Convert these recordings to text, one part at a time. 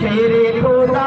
तेरे खुदा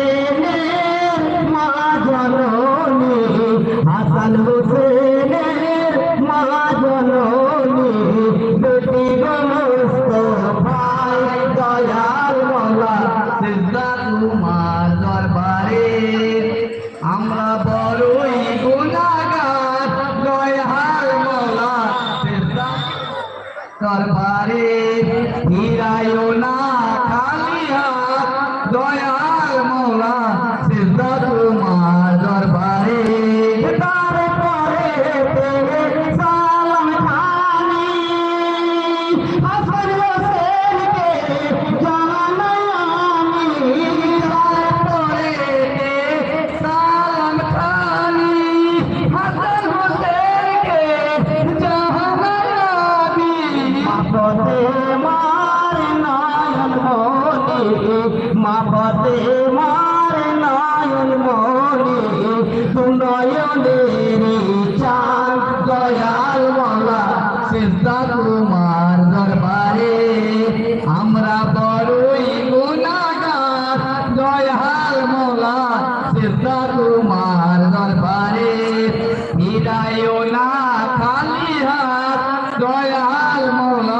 মার নয়ন মনে নয়নের চাল দয়াল মালা সেজদা তোমার দরবারে। আমরা বড়ই গুণাগার, দয়াল মোলা সেজদা তোমার দরবারে। হৃদয় না খালি হাত, দয়াল মোলা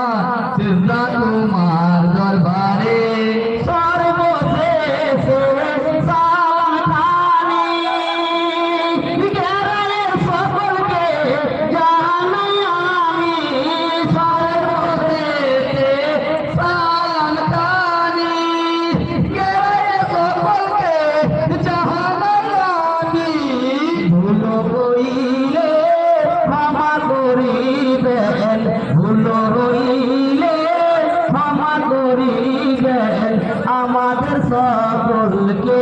রইলে ক্ষমা করিবেন ভুল রইলে ক্ষমা আমাদের সকলকে